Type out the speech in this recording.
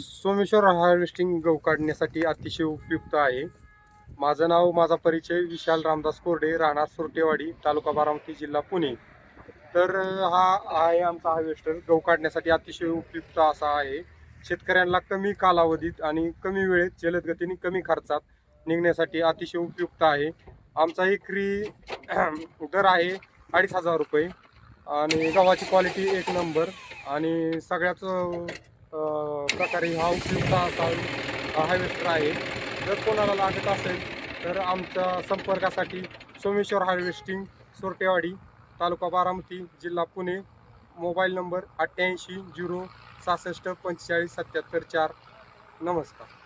Someshwar harvesting गहू काढण्यासाठी अतिशय उपयुक्त आहे. माझं नाव माझा परिचय विशाल रामदास कोरडे राहणार सुरटेवाडी तालुका बारामती जिल्हा पुणे. तर हा आहे आमचा हार्वेस्टर. गहू काढण्यासाठी अतिशय उपयुक्त असा आहे. शेतकऱ्यांना कमी कालावधीत आणि कमी वेळेत जलद गतीने कमी खर्चात निघण्यासाठी अतिशय उपयुक्त आहे. आमचा एकरी दर आहे अडीच हजार रुपये. आणि गव्हाची क्वालिटी एक नंबर आणि सगळ्याच प्रकारे हा उपयुक्त असा हार्वेस्टर आहे. जर कोणाला लागत असेल तर आमच्या संपर्कासाठी सोमेश्वर हार्वेस्टिंग सोरटेवाडी तालुका बारामती जिल्हा पुणे मोबाईल नंबर अठ्ठ्याऐंशी झिरो सहासष्ट पंचेचाळीस सत्याहत्तर चार. नमस्कार.